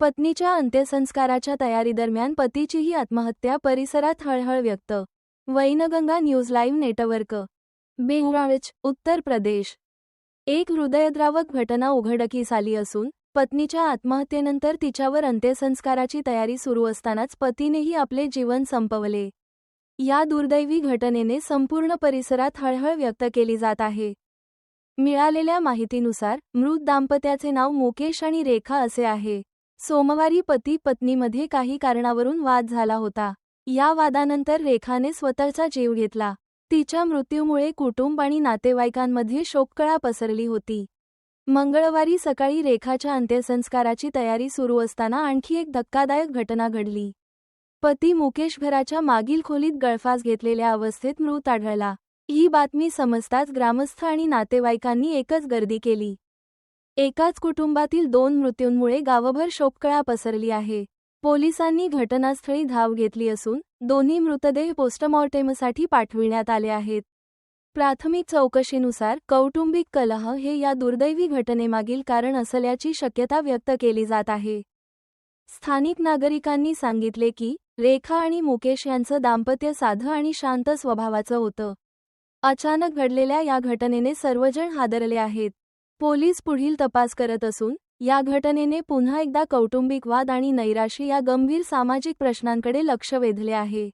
पत्नीच्या अंत्यसंस्काराच्या तयारीदरम्यान पतीचीही आत्महत्या परिसरात हळहळ व्यक्त. Wainganga news live network. Bahraich Uttar Pradesh. एक हृदयद्रावक घटना उघडकीस आली असून पत्नीच्या आत्महत्येनंतर तिच्यावर अंत्यसंस्काराची तयारी सुरू असतानाच पतीनेही आपले जीवन संपवले. या दुर्दैवी घटनेने संपूर्ण परिसरात हळहळ व्यक्त केली जात आहे. मिळालेल्या माहितीनुसार मृत दाम्पत्याचे नाव मुकेश आणि रेखा असे आहे. सोमवारी पती पत्नीमध्ये काही कारणावरून वाद झाला होता. या वादानंतर रेखाने स्वतःचा जीव घेतला. तिच्या मृत्यूमुळे कुटुंब आणि नातेवाईकांमध्ये शोककळा पसरली होती. मंगळवारी सकाळी रेखाच्या अंत्यसंस्काराची तयारी सुरू असताना आणखी एक धक्कादायक घटना घडली. पती मुकेश घराच्या मागील खोलीत गळफास घेतलेल्या अवस्थेत मृत आढळला. ही बातमी समजताच ग्रामस्थ आणि नातेवाईकांनी एकच गर्दी केली. एकाच कुटुंबातील दोन मृत्यूंमुळे गावभर शोककळा पसरली आहे. पोलिसांनी घटनास्थळी धाव घेतली असून दोन्ही मृतदेह पोस्टमॉर्टेमसाठी पाठविण्यात आले आहेत. प्राथमिक चौकशीनुसार कौटुंबिक कलह हे या दुर्दैवी घटनेमागील कारण असल्याची शक्यता व्यक्त केली जात आहे. स्थानिक नागरिकांनी सांगितले की रेखा आणि मुकेश यांचं दाम्पत्य साधं आणि शांत स्वभावाचं होतं. अचानक घडलेल्या या घटनेने सर्वजण हादरले आहेत. पोलीस पुढील तपास करत असून या घटनेने पुन्हा एकदा कौटुंबिक वाद आणि नैराश्य या गंभीर सामाजिक प्रश्नांकडे लक्ष वेधले आहे.